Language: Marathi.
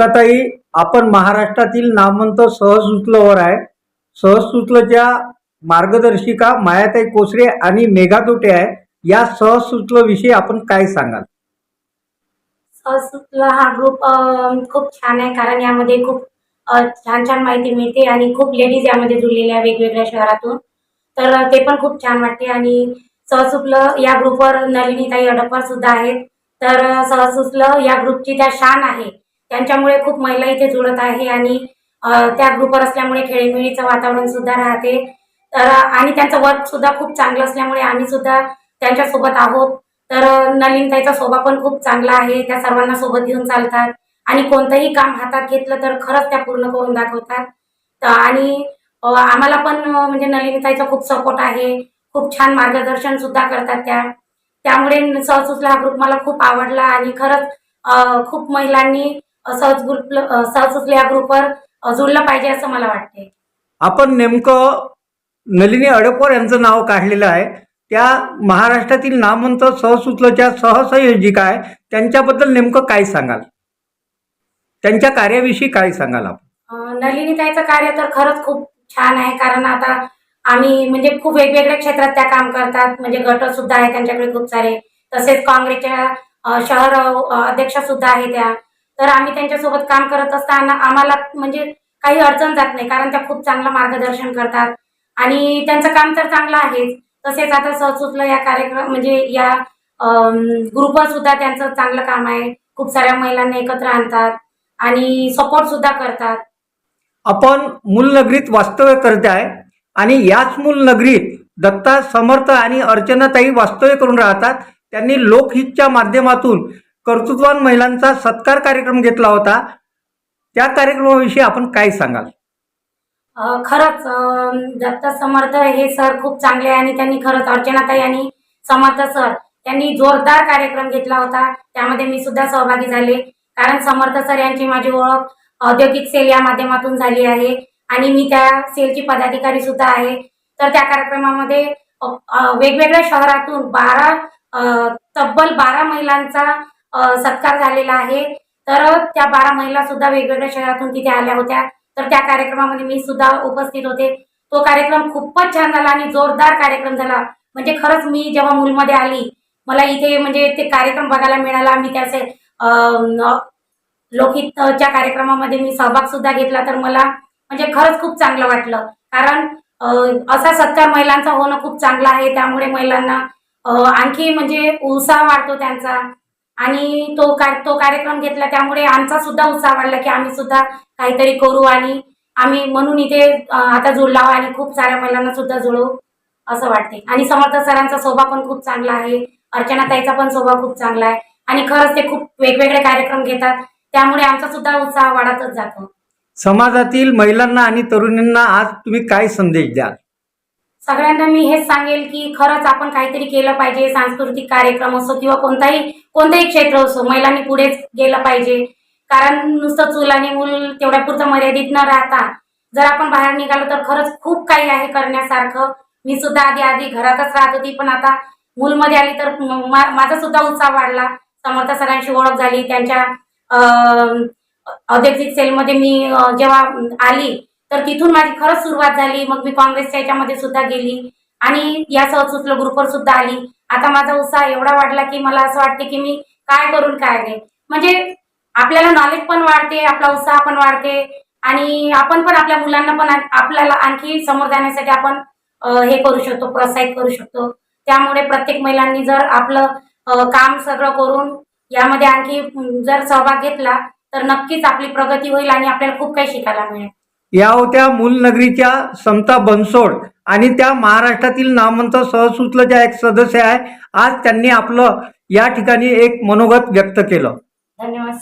ताई आपण महाराष्ट्रातील नामवंत सहसुचलवर आहे. सहसुचलच्या मार्गदर्शिका मायाताई कोसरे आणि मेघा दोटे आहे. या सहसुचल विषयी आपण काय सांगाल? संस्कृतला हा ग्रुप खूप छान आहे कारण यामध्ये खूप छान छान माहिती मिळते आणि खूप लेडीज यामध्ये जुळलेल्या आहे वेगवेगळ्या शहरातून. तर ते पण खूप छान वाटते आणि सहसुचल या ग्रुपवर नलिनीताई अडपर सुद्धा आहेत. तर अं, या ग्रुपची त्या शान आहे. त्यांच्यामुळे खूप महिला इथे जुळत आहे आणि त्या ग्रुपवर असल्यामुळे खेळीमेळीचं वातावरण सुद्धा राहते. तर आणि त्यांचं वर्क सुद्धा खूप चांगलं असल्यामुळे आम्ही सुद्धा त्यांच्यासोबत आहोत. तर नलिनताईचा स्वभाव पण खूप चांगला आहे. त्या सर्वांना सोबत घेऊन चालतात. आणि कोणतंही काम हातात घेतलं तर खरंच त्या पूर्ण करून दाखवतात. तर आणि आम्हाला पण म्हणजे नलिनीताईचा खूप सपोर्ट आहे. खूप छान मार्गदर्शन सुद्धा करतात त्या. त्यामुळे सहसुसला हा ग्रुप मला खूप आवडला आणि खरंच खूप महिलांनी अ, सहज ग्रुप सहसुचला या ग्रुपवर जुळलं पाहिजे असं मला वाटते. आपण नेमकं नलिनी अडकोर यांचं नाव काढलेलं आहे. त्या महाराष्ट्रातील नामवंत सहसुचलच्या सहसंयोजिका आहे. त्यांच्याबद्दल नेमकं काय सांगाल? त्यांच्या कार्याविषयी काय सांगाल आपण? अं, नलिनीताईचं कार्य तर खरंच खूप छान आहे. कारण आता आम्ही म्हणजे खूप वेगवेगळ्या क्षेत्रात त्या काम करतात. म्हणजे गट सुद्धा आहे त्यांच्याकडे खूप सारे. तसेच काँग्रेसच्या शहर अध्यक्षा सुद्धा आहे त्या. तर आम्ही त्यांच्यासोबत काम करत असताना आम्हाला म्हणजे काही अडचण जात नाही कारण त्या खूप चांगलं मार्गदर्शन करतात. आणि त्यांचं काम तर चांगलं आहेच. तसेच आता सहसुचलं या कार्यक्रम म्हणजे या ग्रुपवर सुद्धा त्यांचं चांगलं काम आहे. खूप साऱ्या महिलांना एकत्र आणतात आणि सपोर्ट सुद्धा करतात. आपण मूलनगरीत वास्तव्य करत आहे आणि याच मूलनगरीत दत्ता समर्थ आणि अर्चनाताई वास्तव्य करून राहतात. त्यांनी लोकहितच्या माध्यमातून कर्तृत्वान महिलांचा सत्कार कार्यक्रम घेतला होता. त्या कार्यक्रमाविषयी आपण काय सांगाल? खरंच अं, दत्त समर्थ हे सर खूप चांगले आणि त्यांनी खरंच अर्चनाताई आणि समर्थ सर त्यांनी जोरदार कार्यक्रम घेतला होता. त्यामध्ये मी सुद्धा सहभागी झाले. कारण समर्थ सर यांची माझी ओळख औद्योगिक सेल या माध्यमातून झाली आहे आणि मी त्या सेलची पदाधिकारी सुद्धा आहे. तर त्या कार्यक्रमामध्ये वेगवेगळ्या शहरातून बारा तब्बल बारा महिलांचा सत्कार झालेला आहे. तर त्या बारा महिला सुद्धा वेगवेगळ्या शहरातून तिथे आल्या होत्या. तर त्या कार्यक्रमामध्ये मी सुद्धा उपस्थित होते. तो कार्यक्रम खूपच छान झाला आणि जोरदार कार्यक्रम झाला. म्हणजे खरंच मी जेव्हा मूलमध्ये आली मला इथे म्हणजे ते कार्यक्रम बघायला मिळाला. मी त्याचे लोकहितच्या कार्यक्रमामध्ये मी सहभाग सुद्धा घेतला. तर मला म्हणजे खरंच खूप चांगलं वाटलं. कारण असा सत्कार महिलांचा होणं खूप चांगलं आहे. त्यामुळे महिलांना आणखी म्हणजे उत्साह वाढतो त्यांचा. आणि तो का तो कार्यक्रम घेतला त्यामुळे आमचा सुद्धा उत्साह वाढला की आम्ही सुद्धा काहीतरी करू आणि आम्ही म्हणून इथे आता जुळला आणि खूप साऱ्या महिलांना सुद्धा जुळवू असं वाटते. आणि समर्थ सरांचा स्वभाव पण खूप चांगला आहे. अर्चनाताईचा पण स्वभाव खूप चांगला आहे. आणि खरंच ते खूप वेगवेगळे कार्यक्रम घेतात. त्यामुळे आमचा सुद्धा उत्साह वाढतच जातो. समाजातील महिलांना आणि तरुणींना आज तुम्ही काय संदेश द्याल? सगळ्यांना मी हेच सांगेल की खरंच आपण काहीतरी केलं पाहिजे सांस्कृतिक कार्यक्रम असो किंवा कोणताही कोणतंही क्षेत्र असो महिलांनी पुढेच गेलं पाहिजे. कारण नुसतं चूल आणि मूल तेवढ्यापुरतं मर्यादित न राहता जर आपण बाहेर निघालो तर खरंच खूप काही आहे करण्यासारखं. मी सुद्धा आधी आधी घरातच राहत होती पण आता मूलमध्ये आली तर माझा सुद्धा उत्साह वाढला. समर्थ सरांशी ओळख झाली त्यांच्या औद्योगिक सेलमध्ये मी जेव्हा आली तर तिथून माझी खरंच सुरुवात झाली. मग मी काँग्रेसच्या याच्यामध्ये सुद्धा गेली आणि या सहसुचलं ग्रुपवर सुद्धा आली. आता माझा उत्साह एवढा वाढला की मला असं वाटते की मी काय करून काय नाही. म्हणजे आपल्याला नॉलेज पण वाढते आपला उत्साह पण वाढते आणि आपण पण आपल्या मुलांना पण आपल्याला आणखी समोर जाण्यासाठी आपण हे करू शकतो प्रोत्साहित करू शकतो. त्यामुळे प्रत्येक महिलांनी जर आपलं काम सगळं करून यामध्ये आणखी जर सहभाग घेतला तर नक्कीच आपली प्रगती होईल आणि आपल्याला खूप काही शिकायला मिळेल. या होत्या मूलनगरीच्या समता बनसोड. आणि त्या महाराष्ट्रातील नामवंत सहसुचलच्या एक सदस्य आहे. आज त्यांनी आपलं या ठिकाणी एक मनोगत व्यक्त केलं. धन्यवाद